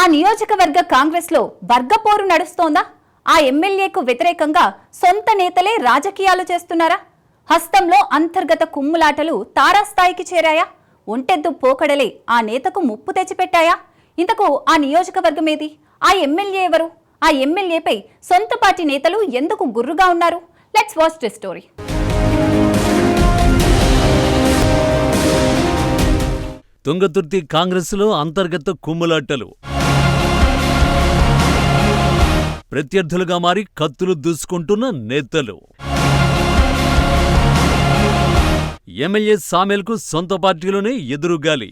ఆ నియోజకవర్గ కాంగ్రెస్లో వర్గపోరు నడుస్తోందా? ఆ ఎమ్మెల్యేకు వ్యతిరేకంగా సొంత నేతలే రాజకీయాలు చేస్తున్నారా? హస్తంలో అంతర్గత కుమ్ములాటలు తారాస్థాయికి చేరాయా? ఒంటెద్దు పోకడలే ఆ నేతకు ముప్పు తెచ్చిపెట్టాయా? ఇంతకు ఆ నియోజకవర్గం ఏది ఆ ఎమ్మెల్యే ఎవరు? ఆ ఎమ్మెల్యేపై సొంత పార్టీ నేతలు ఎందుకు గుర్రుగా ఉన్నారు? Let's watch the story Thungathurthi కాంగ్రెస్లో అంతర్గత కుమ్ములాటలు. ప్రత్యర్థులుగా మారి కత్తులు దూసుకుంటున్న నేతలు. ఎమ్మెల్యే సామెల్కు సొంత పార్టీలోనే ఎదురుగాలి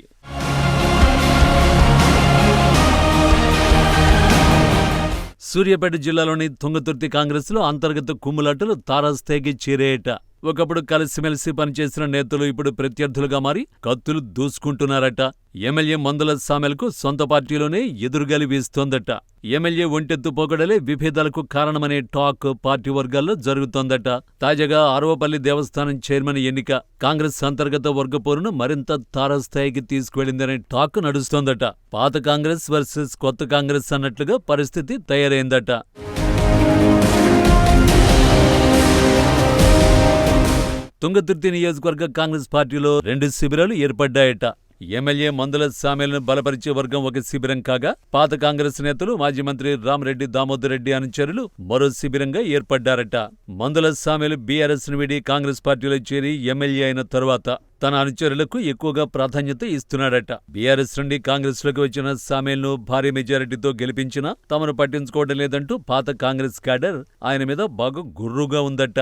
సూర్యాపేట జిల్లాలోని తుంగతుర్తి కాంగ్రెస్లో అంతర్గత కుమ్ములాటలు తారాస్థాయికి చేరేయట ఒకప్పుడు కలిసిమెలిసి పనిచేసిన నేతలు ఇప్పుడు ప్రత్యర్థులుగా మారి కత్తులు దూసుకుంటున్నారట. ఎమ్మెల్యే మందుల సామెలకు సొంత పార్టీలోనే ఎదురుగాలి వీస్తోందట. ఎమ్మెల్యే ఒంటెత్తు పోకడలే విభేదాలకు కారణమనే టాక్ పార్టీ వర్గాల్లో జరుగుతోందట. తాజాగా ఆరవపల్లి దేవస్థానం చైర్మన్ ఎన్నిక కాంగ్రెస్ అంతర్గత వర్గపోరును మరింత తారాస్థాయికి తీసుకువెళ్ళిందనే టాక్ నడుస్తోందట. పాత కాంగ్రెస్ వర్సెస్ కొత్త కాంగ్రెస్ అన్నట్లుగా పరిస్థితి తయారైందట. తుంగతుర్తి నియోజకవర్గ కాంగ్రెస్ పార్టీలో రెండు శిబిరాలు ఏర్పడ్డాయట. ఎమ్మెల్యే మందుల సామెలను బలపరిచే వర్గం ఒక శిబిరం కాగా పాత కాంగ్రెస్ నేతలు మాజీ మంత్రి రామరెడ్డి దామోదర్ రెడ్డి అనుచరులు మరో శిబిరంగా ఏర్పడ్డారట. మందుల సామెలు బీఆర్ఎస్ను వీడి కాంగ్రెస్ పార్టీలో చేరి ఎమ్మెల్యే అయిన తరువాత తన అనుచరులకు ఎక్కువగా ప్రాధాన్యత ఇస్తున్నాడట. బీఆర్ఎస్ నుండి కాంగ్రెస్లోకి వచ్చిన సామేల్ను భారీ మెజారిటీతో గెలిపించినా తమను పట్టించుకోవడం లేదంటూ పాత కాంగ్రెస్ క్యాడర్ ఆయన మీద బాగా గుర్రుగా ఉందట.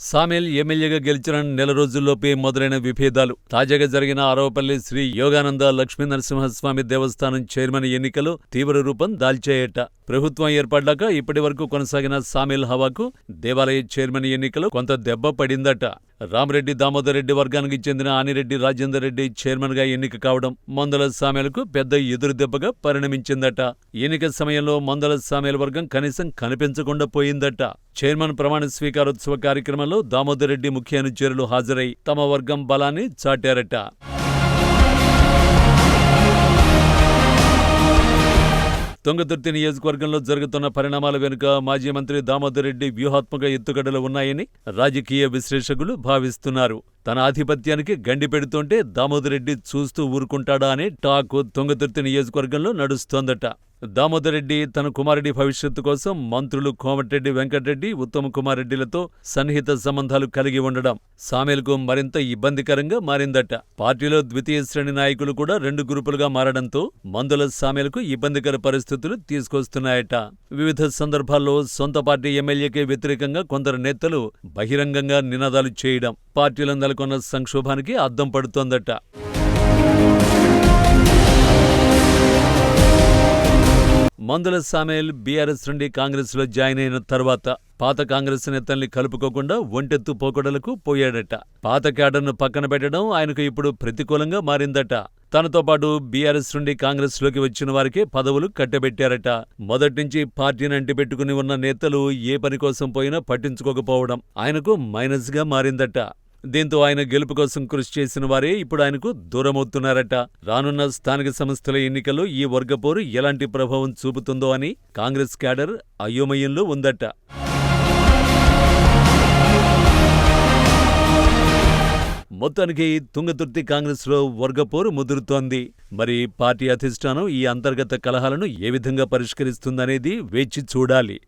సామెల్ ఎమ్మెల్యేగా గెలిచిన నెల రోజుల్లోపే మొదలైన విభేదాలు. తాజాగా జరిగిన ఆరోపల్లి శ్రీ యోగానంద లక్ష్మీ నరసింహస్వామి దేవస్థానం చైర్మన్ ఎన్నికలు తీవ్ర రూపం దాల్చాయట. ప్రభుత్వం ఏర్పడ్డాక ఇప్పటి వరకు కొనసాగిన సామిల్ హవాకు దేవాలయ చైర్మన్ ఎన్నికలు కొంత దెబ్బ పడిందట. రామరెడ్డి దామోదర్ రెడ్డి వర్గానికి చెందిన ఆనిరెడ్డి రాజేందర్ రెడ్డి చైర్మన్గా ఎన్నిక కావడం మందల సామెలకు పెద్ద ఎదురు దెబ్బగా పరిణమించిందట. ఎన్నిక సమయంలో మందల సామెల వర్గం కనీసం కనిపించకుండా పోయిందట. చైర్మన్ ప్రమాణ స్వీకారోత్సవ కార్యక్రమంలో దామోదర్ రెడ్డి ముఖ్య అనుచరులు హాజరై తమ వర్గం బలాన్ని చాటారట. తుంగతుర్తి నియోజకవర్గంలో జరుగుతున్న పరిణామాల వెనుక మాజీ మంత్రి దామోదర్ రెడ్డి వ్యూహాత్మక ఎత్తుగడలు ఉన్నాయని రాజకీయ విశ్లేషకులు భావిస్తున్నారు. తన ఆధిపత్యానికి గండి పెడుతుంటే దామోదరెడ్డి చూస్తూ ఊరుకుంటాడా అనే టాక్ తుంగతుర్తి నియోజకవర్గంలో నడుస్తోందట. దామోదరెడ్డి తన కుమారుడి భవిష్యత్తు కోసం మంత్రులు కోమటిరెడ్డి వెంకటరెడ్డి ఉత్తమ కుమారెడ్డిలతో సన్నిహిత సంబంధాలు కలిగి ఉండడం సామెల్కు మరింత ఇబ్బందికరంగా మారిందట. పార్టీలో ద్వితీయ శ్రేణి నాయకులు కూడా రెండు గ్రూపులుగా మారడంతో మందుల సామెలకు ఇబ్బందికర పరిస్థితులు తీసుకొస్తున్నాయట. వివిధ సందర్భాల్లో సొంత పార్టీ ఎమ్మెల్యేకే వ్యతిరేకంగా కొందరు నేతలు బహిరంగంగా నినాదాలు చేయడం పార్టీలో నెలకొన్న సంక్షోభానికి అద్దం పడుతోందట. మందుల సామేల్ బీఆర్ఎస్ నుండి కాంగ్రెస్లో జాయిన్ అయిన తర్వాత పాత కాంగ్రెస్ నేతల్ని కలుపుకోకుండా ఒంటెత్తు పోకడలకు పోయాడట. పాత క్యాడర్ను పక్కన పెట్టడం ఆయనకు ఇప్పుడు ప్రతికూలంగా మారిందట. తనతో పాటు బీఆర్ఎస్ నుండి కాంగ్రెస్లోకి వచ్చిన వారికే పదవులు కట్టబెట్టారట. మొదట్నుంచి పార్టీని అంటిపెట్టుకుని ఉన్న నేతలు ఏ పని కోసం పోయినా పట్టించుకోకపోవడం ఆయనకు మైనస్గా మారిందట. దీంతో ఆయన గెలుపు కోసం కృషి చేసిన వారే ఇప్పుడు ఆయనకు దూరమవుతున్నారట. రానున్న స్థానిక సంస్థల ఎన్నికల్లో ఈ వర్గపోరు ఎలాంటి ప్రభావం చూపుతుందో అని కాంగ్రెస్ క్యాడర్ అయోమయంలో ఉందట. మొత్తానికి తుంగతుర్తి కాంగ్రెస్లో వర్గపోరు ముదురుతోంది. మరి పార్టీ అధిష్టానం ఈ అంతర్గత కలహాలను ఏ విధంగా పరిష్కరిస్తుందనేది వేచి చూడాలి.